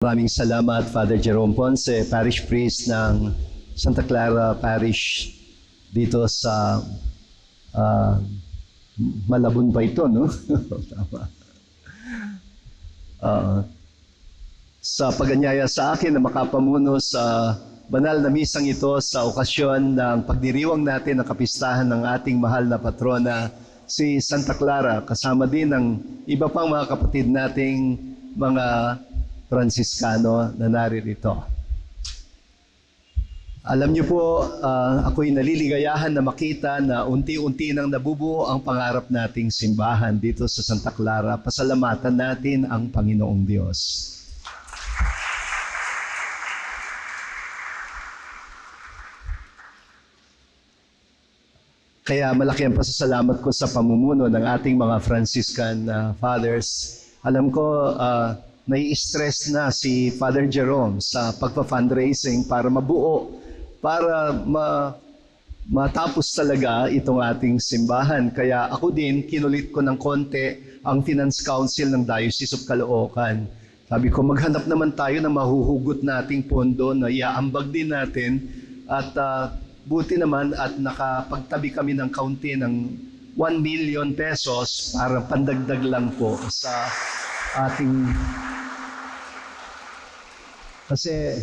Maraming salamat, Father Jerome Ponce, Parish Priest ng Santa Clara Parish dito sa ah, Malabon pa ito, no? Ah, sa paganyaya sa akin na makapamuno sa banal na misang ito sa okasyon ng pagdiriwang natin ng kapistahan ng ating mahal na patrona, si Santa Clara, kasama din ng iba pang mga kapatid nating mga Franciscano na naririto. Alam niyo po, ah, ako'y naliligayahan na makita na unti-unti nang nabubuo ang pangarap nating simbahan dito sa Santa Clara. Pasalamatan natin ang Panginoong Diyos. Kaya malaki ang pasasalamat ko sa pamumuno ng ating mga Franciscan uh, fathers. Alam ko, uh, nai-stress na si Father Jerome sa pagpa-fundraising para mabuo, para ma matapos talaga itong ating simbahan. Kaya ako din, kinulit ko ng konti ang Finance Council ng Diocese of Caloocan. Sabi ko, maghanap naman tayo ng mahuhugot nating pondo na iaambag din natin at ah, buti naman at nakapagtabi kami ng kaunti ng 1 million pesos para pandagdag lang po sa ating kasi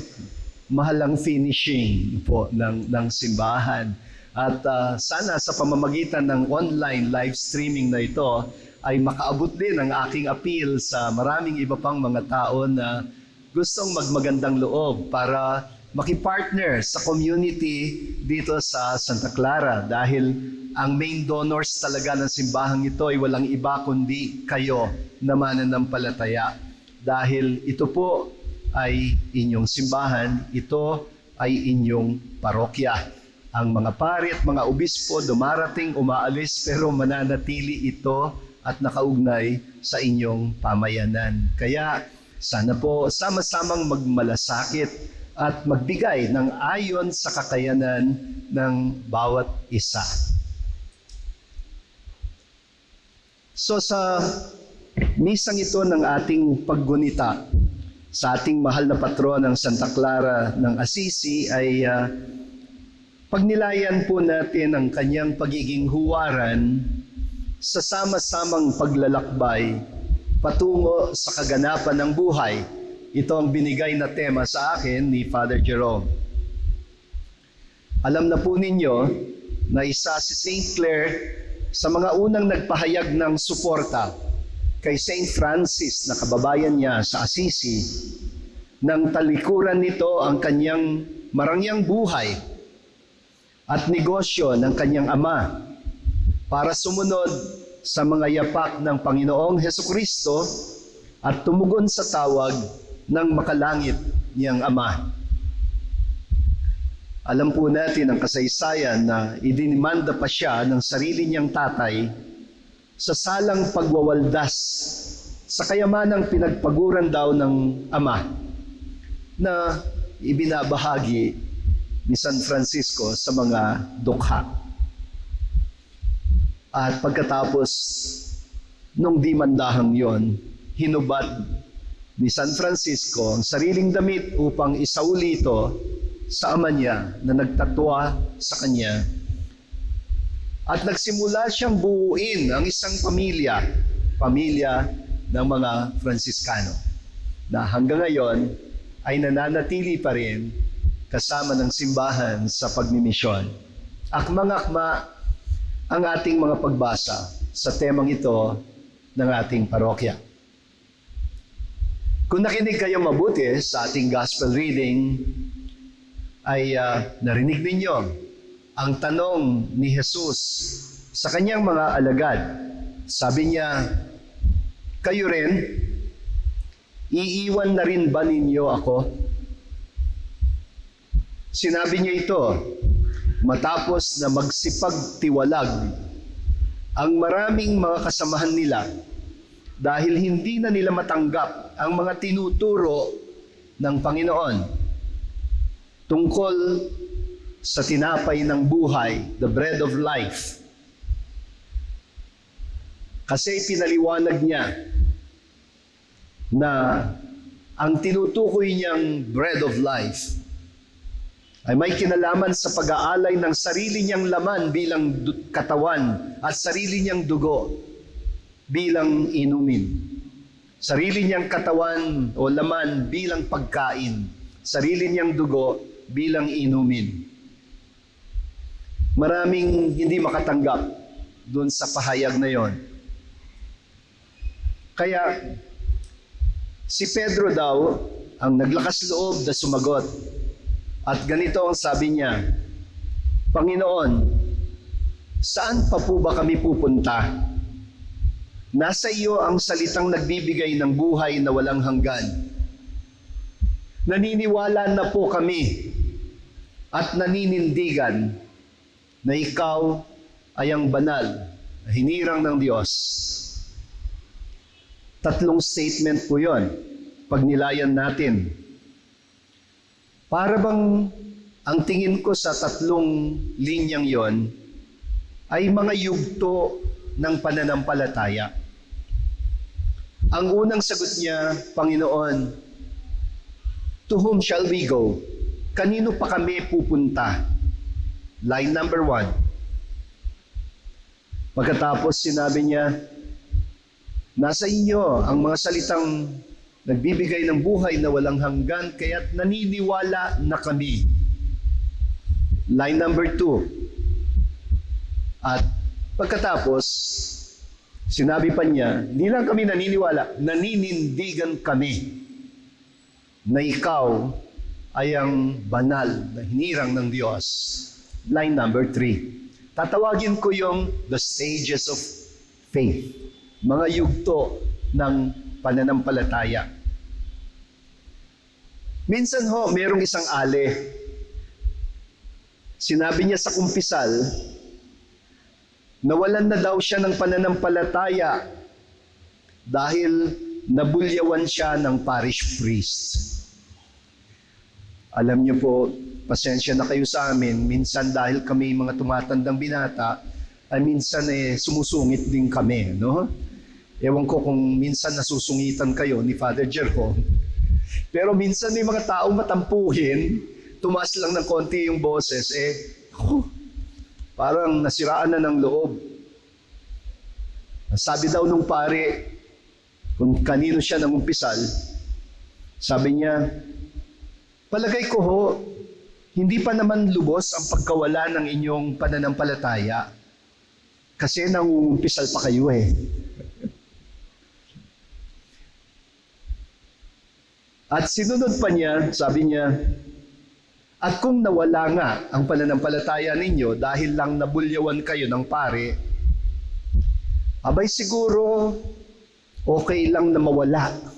mahal ang finishing po ng, ng simbahan. At ah, sana sa pamamagitan ng online live streaming na ito ay makaabot din ang aking appeal sa maraming iba pang mga tao na gustong magmagandang loob para makipartner sa community dito sa Santa Clara dahil ang main donors talaga ng simbahang ito ay walang iba kundi kayo na mananampalataya. Dahil ito po ay inyong simbahan, ito ay inyong parokya. Ang mga pari at mga obispo dumarating, umaalis, pero mananatili ito at nakaugnay sa inyong pamayanan. Kaya sana po sama-samang magmalasakit at magbigay ng ayon sa kakayanan ng bawat isa. So sa misang ito ng ating paggunita sa ating mahal na patron ng Santa Clara ng Assisi ay ah, pagnilayan po natin ang kanyang pagiging huwaran sa sama-samang paglalakbay patungo sa kaganapan ng buhay. Ito ang binigay na tema sa akin ni Father Jerome. Alam na po ninyo na isa si St. Clare sa mga unang nagpahayag ng suporta kay St. Francis na kababayan niya sa Assisi nang talikuran nito ang kanyang marangyang buhay at negosyo ng kanyang ama para sumunod sa mga yapak ng Panginoong Heso Kristo at tumugon sa tawag ng makalangit niyang ama. Alam po natin ang kasaysayan na idinimanda pa siya ng sarili niyang tatay sa salang pagwawaldas sa kayamanang pinagpaguran daw ng ama na ibinabahagi ni San Francisco sa mga dukha. At pagkatapos nung di yon, hinubad ni San Francisco ang sariling damit upang isauli ito sa ama niya na nagtatwa sa kanya. At nagsimula siyang buuin ang isang pamilya, pamilya ng mga Franciscano, na hanggang ngayon ay nananatili pa rin kasama ng simbahan sa pagmimisyon. Akmang-akma ang ating mga pagbasa sa temang ito ng ating parokya. Kung nakinig kayo mabuti sa ating gospel reading, ay ah, narinig ninyo ang tanong ni Jesus sa kanyang mga alagad. Sabi niya, kayo rin, iiwan na rin ba ninyo ako? Sinabi niya ito, matapos na magsipagtiwalag ang maraming mga kasamahan nila dahil hindi na nila matanggap ang mga tinuturo ng Panginoon tungkol sa tinapay ng buhay, the bread of life. Kasi pinaliwanag niya na ang tinutukoy niyang bread of life ay may kinalaman sa pag-aalay ng sarili niyang laman bilang katawan at sarili niyang dugo bilang inumin. Sarili niyang katawan o laman bilang pagkain. Sarili niyang dugo bilang inumin. Maraming hindi makatanggap doon sa pahayag na yon. Kaya si Pedro daw ang naglakas loob na sumagot. At ganito ang sabi niya, Panginoon, saan pa po ba kami pupunta? Nasa iyo ang salitang nagbibigay ng buhay na walang hanggan. Naniniwala na po kami at naninindigan na ikaw ay ang banal na hinirang ng Diyos. Tatlong statement po yon pag nilayan natin. Para bang ang tingin ko sa tatlong linyang yon ay mga yugto ng pananampalataya. Ang unang sagot niya, Panginoon, to whom shall we go? Kanino pa kami pupunta? Line number one. Pagkatapos sinabi niya, nasa inyo ang mga salitang nagbibigay ng buhay na walang hanggan, kaya't naniniwala na kami. Line number two. At pagkatapos, sinabi pa niya, hindi lang kami naniniwala, naninindigan kami na ikaw ay ang banal na hinirang ng Diyos. Line number three. Tatawagin ko yung the stages of faith. Mga yugto ng pananampalataya. Minsan ho, merong isang ale. Sinabi niya sa kumpisal, nawalan na daw siya ng pananampalataya dahil nabulyawan siya ng parish priest. Alam niyo po, pasensya na kayo sa amin, minsan dahil kami mga tumatandang binata, ay minsan eh sumusungit din kami, no? Ewan ko kung minsan nasusungitan kayo ni Father Jerome. Pero minsan may mga taong matampuhin, tumaas lang ng konti yung boses, eh, oh, parang nasiraan na ng loob. Sabi daw nung pare, kung kanino siya nangumpisal, sabi niya, palagay ko ho, hindi pa naman lubos ang pagkawala ng inyong pananampalataya. Kasi nangungumpisal pa kayo eh. At sinunod pa niya, sabi niya, at kung nawala nga ang pananampalataya ninyo dahil lang nabulyawan kayo ng pare, abay siguro okay lang na mawala.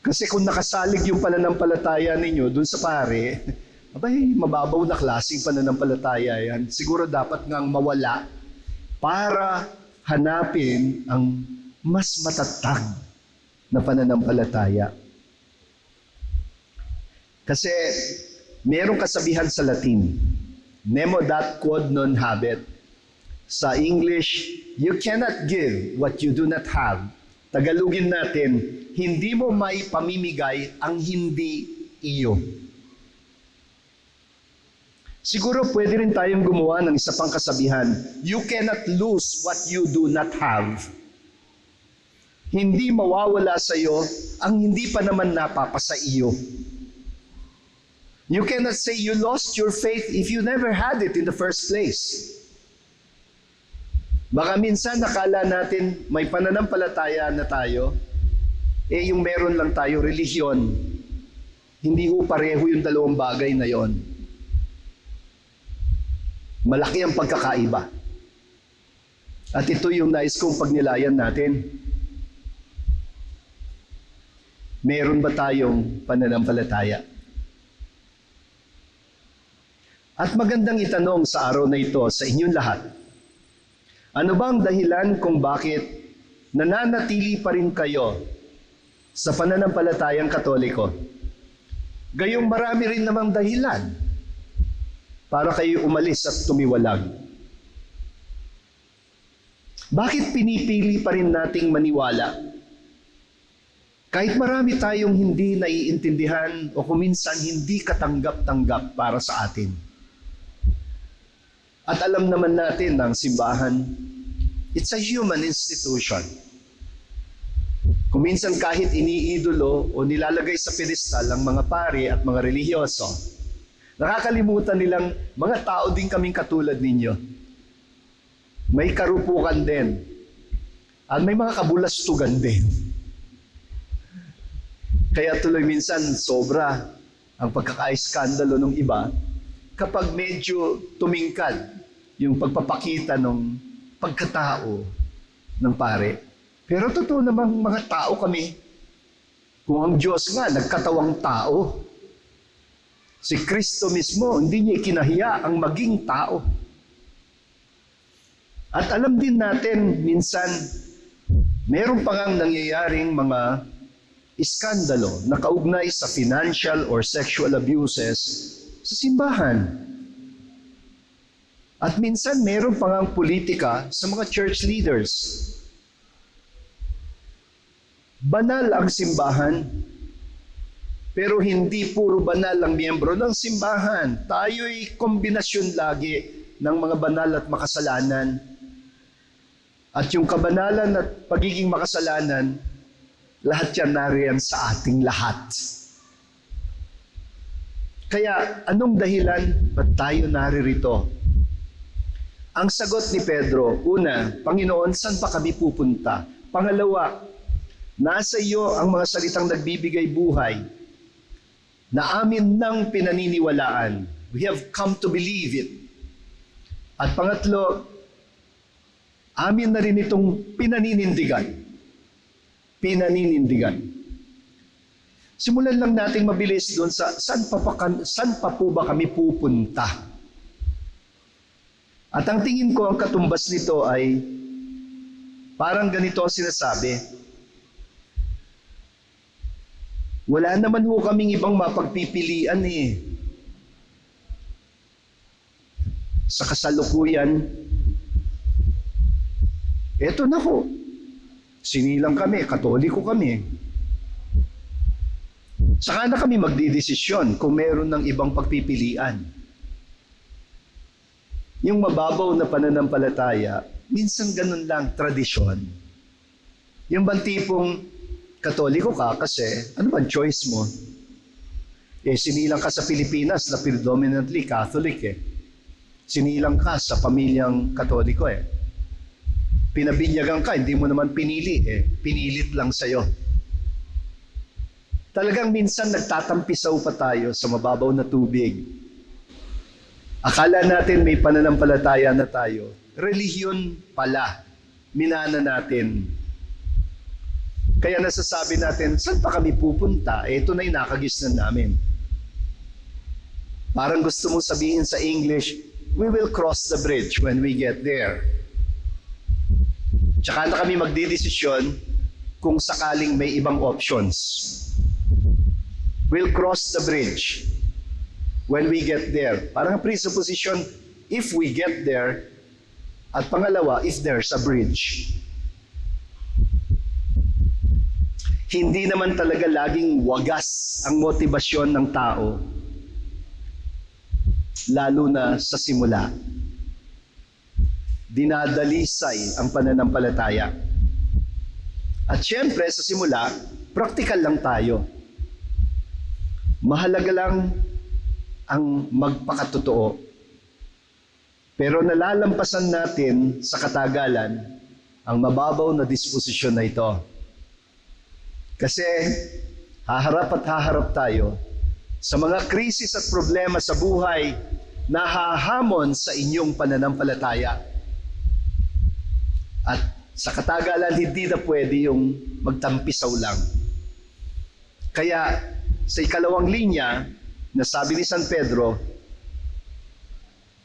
Kasi kung nakasalig yung pananampalataya ninyo dun sa pare, abay mababaw na klaseng pananampalataya yan. Siguro dapat ngang mawala para hanapin ang mas matatag na pananampalataya. Kasi merong kasabihan sa Latin, Nemo dat quod non habet. Sa English, you cannot give what you do not have. Tagalugin natin, hindi mo may pamimigay ang hindi iyo. Siguro pwede rin tayong gumawa ng isa pang kasabihan, you cannot lose what you do not have hindi mawawala sa iyo ang hindi pa naman napapasa iyo. You cannot say you lost your faith if you never had it in the first place. Baka minsan nakala natin may pananampalataya na tayo, eh yung meron lang tayo, relihiyon. Hindi ho pareho yung dalawang bagay na yon. Malaki ang pagkakaiba. At ito yung nais kong pagnilayan natin. meron ba tayong pananampalataya? At magandang itanong sa araw na ito sa inyong lahat. Ano bang dahilan kung bakit nananatili pa rin kayo sa pananampalatayang katoliko? Gayong marami rin namang dahilan para kayo umalis at tumiwalag. Bakit pinipili pa rin nating maniwala Kahit marami tayong hindi naiintindihan o kuminsan hindi katanggap-tanggap para sa atin. At alam naman natin ng simbahan, it's a human institution. Kuminsan kahit iniidolo o nilalagay sa pedestal ang mga pari at mga relihiyoso, nakakalimutan nilang mga tao din kaming katulad ninyo. May karupukan din. At may mga kabulastugan din. Kaya tuloy minsan sobra ang pagkakaiskandalo ng iba kapag medyo tumingkad yung pagpapakita ng pagkatao ng pare. Pero totoo namang mga tao kami. Kung ang Diyos nga nagkatawang tao, si Kristo mismo hindi niya ikinahiya ang maging tao. At alam din natin minsan meron pa ngang nangyayaring mga iskandalo na kaugnay sa financial or sexual abuses sa simbahan. At minsan meron pa ngang politika sa mga church leaders. Banal ang simbahan, pero hindi puro banal ang miyembro ng simbahan. Tayo'y kombinasyon lagi ng mga banal at makasalanan. At yung kabanalan at pagiging makasalanan, lahat yan nariyan sa ating lahat. Kaya anong dahilan ba't tayo naririto? Ang sagot ni Pedro, una, Panginoon, saan pa kami pupunta? Pangalawa, nasa iyo ang mga salitang nagbibigay buhay na amin nang pinaniniwalaan. We have come to believe it. At pangatlo, amin na rin itong pinaninindigan. Pinaninindigan. Simulan lang nating mabilis doon sa saan pa, pa, saan pa po ba kami pupunta? At ang tingin ko, ang katumbas nito ay parang ganito ang sinasabi. Wala naman ho kaming ibang mapagpipilian eh. Sa kasalukuyan, eto na ho. Sinilang kami, katoliko kami. Saka na kami magdidesisyon kung meron ng ibang pagpipilian. Yung mababaw na pananampalataya, minsan ganun lang, tradisyon. Yung bang tipong katoliko ka kasi, ano bang choice mo? Eh, sinilang ka sa Pilipinas na predominantly Catholic eh. Sinilang ka sa pamilyang katoliko eh. Pinabinyagan ka, hindi mo naman pinili eh. Pinilit lang sa'yo. Talagang minsan nagtatampisaw pa tayo sa mababaw na tubig. Akala natin may pananampalataya na tayo. Relihiyon pala. Minana natin. Kaya nasasabi natin, saan pa kami pupunta? Eh, ito na yung nakagisnan namin. Parang gusto mong sabihin sa English, we will cross the bridge when we get there. Tsaka na kami magdidesisyon kung sakaling may ibang options. We'll cross the bridge when we get there. Parang presupposition, if we get there, at pangalawa, if there's a bridge. Hindi naman talaga laging wagas ang motibasyon ng tao, lalo na sa simula. Dinadalisay ang pananampalataya. At syempre, sa simula, praktikal lang tayo. Mahalaga lang ang magpakatotoo. Pero nalalampasan natin sa katagalan ang mababaw na disposisyon na ito. Kasi haharap at haharap tayo sa mga krisis at problema sa buhay na hahamon sa inyong pananampalataya. At sa katagalan, hindi na pwede yung magtampisaw lang. Kaya sa ikalawang linya, na sabi ni San Pedro,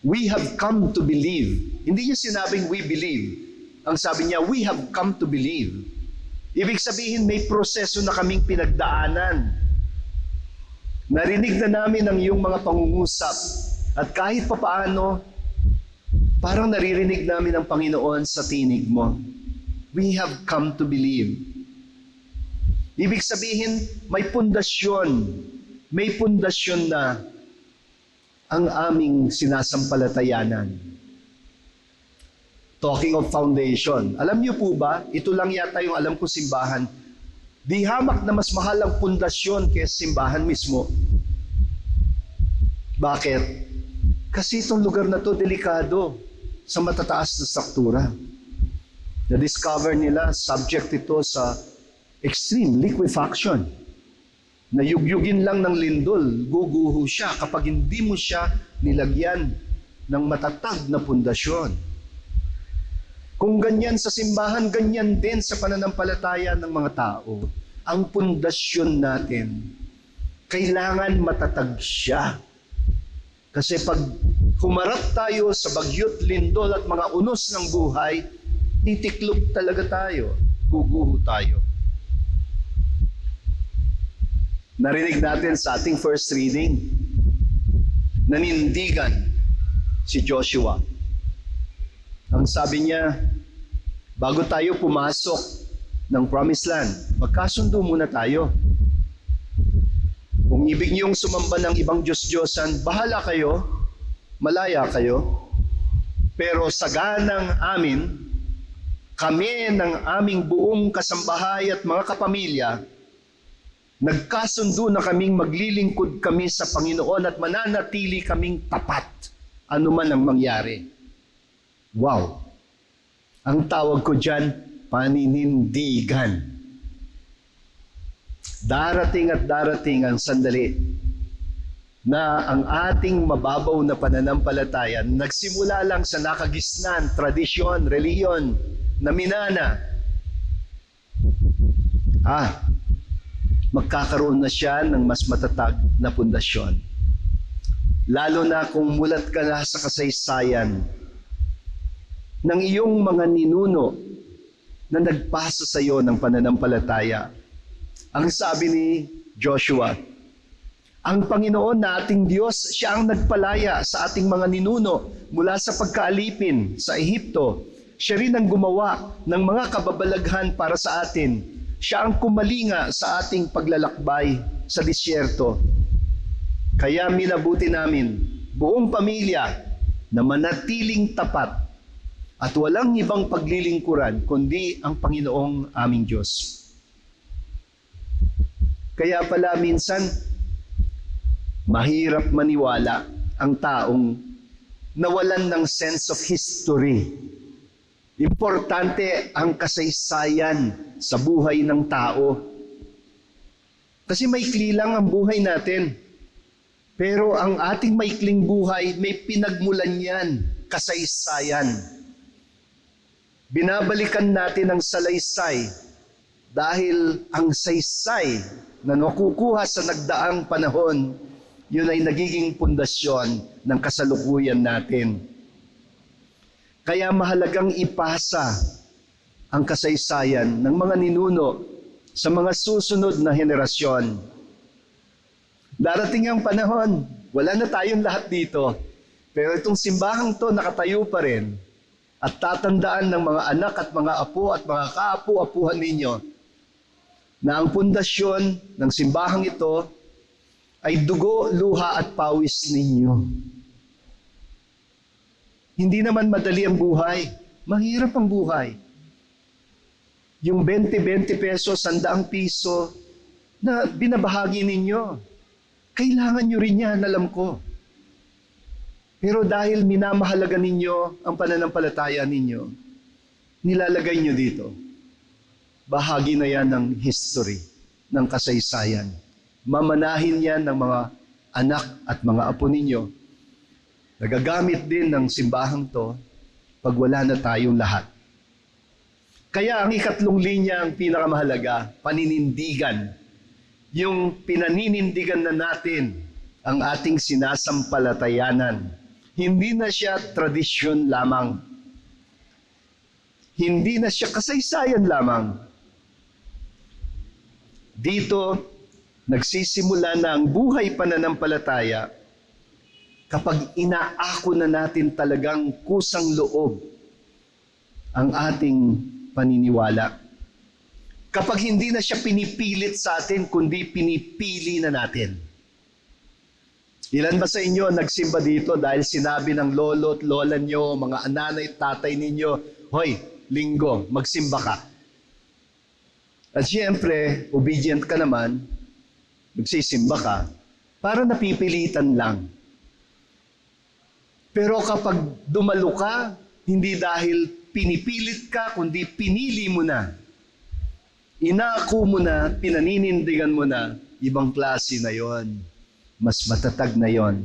we have come to believe. Hindi niya sinabing we believe. Ang sabi niya, we have come to believe. Ibig sabihin, may proseso na kaming pinagdaanan. Narinig na namin ang iyong mga pangungusap. At kahit papaano, parang naririnig namin ang Panginoon sa tinig mo. We have come to believe. Ibig sabihin, may pundasyon. May pundasyon na ang aming sinasampalatayanan. Talking of foundation, alam niyo po ba, ito lang yata yung alam ko simbahan, di hamak na mas mahal ang pundasyon kaysa simbahan mismo. Bakit? Kasi itong lugar na to delikado sa matataas na struktura. Na-discover nila, subject ito sa extreme liquefaction. Nayugyugin lang ng lindol, guguho siya kapag hindi mo siya nilagyan ng matatag na pundasyon. Kung ganyan sa simbahan, ganyan din sa pananampalataya ng mga tao. Ang pundasyon natin, kailangan matatag siya. Kasi pag humarap tayo sa bagyot, lindol at mga unos ng buhay, titiklop talaga tayo. Guguho tayo. Narinig natin sa ating first reading, nanindigan si Joshua. Ang sabi niya, bago tayo pumasok ng promised land, magkasundo muna tayo. Kung ibig niyong sumamba ng ibang Diyos-Diyosan, bahala kayo, malaya kayo. Pero sa ganang amin, kami ng aming buong kasambahay at mga kapamilya, nagkasundo na kaming maglilingkod kami sa Panginoon at mananatili kaming tapat anuman ang mangyari. Wow! Ang tawag ko dyan, paninindigan. Darating at darating ang sandali na ang ating mababaw na pananampalataya nagsimula lang sa nakagisnan, tradisyon, reliyon, na minana. Ah, magkakaroon na siya ng mas matatag na pundasyon. Lalo na kung mulat ka na sa kasaysayan ng iyong mga ninuno na nagpasa sa iyo ng pananampalataya. Ang sabi ni Joshua, ang Panginoon na ating Diyos, siya ang nagpalaya sa ating mga ninuno mula sa pagkaalipin sa Ehipto. Siya rin ang gumawa ng mga kababalaghan para sa atin. Siya ang kumalinga sa ating paglalakbay sa disyerto. Kaya minabuti namin buong pamilya na manatiling tapat at walang ibang paglilingkuran kundi ang Panginoong aming Diyos. Kaya pala minsan mahirap maniwala ang taong nawalan ng sense of history. Importante ang kasaysayan sa buhay ng tao. Kasi maikli lang ang buhay natin. Pero ang ating maikling buhay, may pinagmulan yan, kasaysayan. Binabalikan natin ang salaysay dahil ang saysay na nakukuha sa nagdaang panahon, yun ay nagiging pundasyon ng kasalukuyan natin. Kaya mahalagang ipasa ang kasaysayan ng mga ninuno sa mga susunod na henerasyon. Darating ang panahon, wala na tayong lahat dito. Pero itong simbahang to nakatayo pa rin at tatandaan ng mga anak at mga apo at mga kaapu-apuhan ninyo na ang pundasyon ng simbahang ito ay dugo, luha at pawis ninyo. Hindi naman madali ang buhay. Mahirap ang buhay. Yung 20-20 pesos, sandaang piso na binabahagi ninyo. Kailangan nyo rin yan, alam ko. Pero dahil minamahalaga ninyo ang pananampalataya ninyo, nilalagay nyo dito. Bahagi na yan ng history, ng kasaysayan. Mamanahin yan ng mga anak at mga apo ninyo. Nagagamit din ng simbahang to pag wala na tayong lahat. Kaya ang ikatlong linya ang pinakamahalaga, paninindigan yung pinaninindigan na natin ang ating sinasampalatayanan. Hindi na siya tradisyon lamang. Hindi na siya kasaysayan lamang. Dito, nagsisimula na ang buhay pananampalataya kapag inaako na natin talagang kusang loob ang ating paniniwala. Kapag hindi na siya pinipilit sa atin, kundi pinipili na natin. Ilan ba sa inyo ang nagsimba dito dahil sinabi ng lolo at lola nyo, mga nanay at tatay ninyo, Hoy, linggo, magsimba ka. At siyempre, obedient ka naman, magsisimba ka, para napipilitan lang. Pero kapag dumalo ka, hindi dahil pinipilit ka, kundi pinili mo na. Inaako mo na, pinaninindigan mo na, ibang klase na yon. Mas matatag na yon.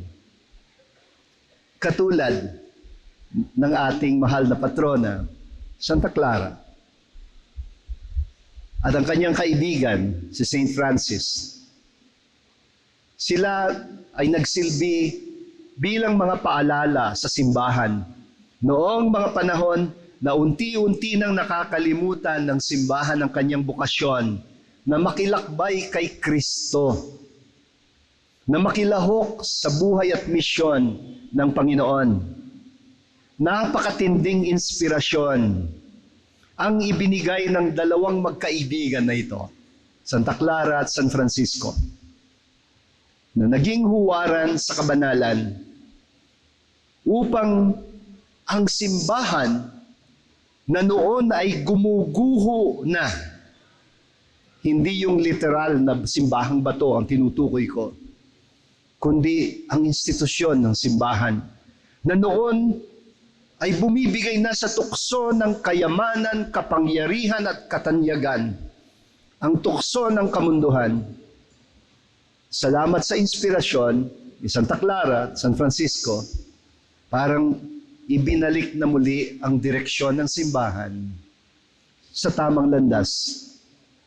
Katulad ng ating mahal na patrona, Santa Clara. At ang kanyang kaibigan, si St. Francis. Sila ay nagsilbi bilang mga paalala sa simbahan. Noong mga panahon na unti-unti nang nakakalimutan ng simbahan ang kanyang bukasyon na makilakbay kay Kristo, na makilahok sa buhay at misyon ng Panginoon. Napakatinding inspirasyon ang ibinigay ng dalawang magkaibigan na ito, Santa Clara at San Francisco, na naging huwaran sa kabanalan upang ang simbahan na noon ay gumuguho na. Hindi yung literal na simbahang bato ang tinutukoy ko, kundi ang institusyon ng simbahan na noon ay bumibigay na sa tukso ng kayamanan, kapangyarihan at katanyagan. Ang tukso ng kamunduhan. Salamat sa inspirasyon ni Santa Clara at San Francisco, parang ibinalik na muli ang direksyon ng simbahan sa tamang landas.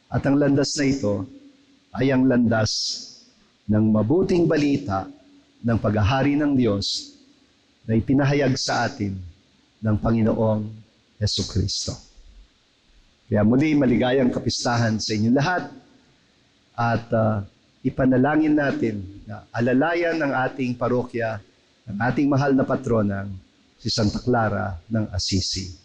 At ang landas na ito ay ang landas ng mabuting balita ng paghahari ng Diyos na ipinahayag sa atin ng Panginoong Yesu Kristo. Kaya muli maligayang kapistahan sa inyo lahat at uh, ipanalangin natin na alalayan ng ating parokya, ng ating mahal na patronang si Santa Clara ng Assisi.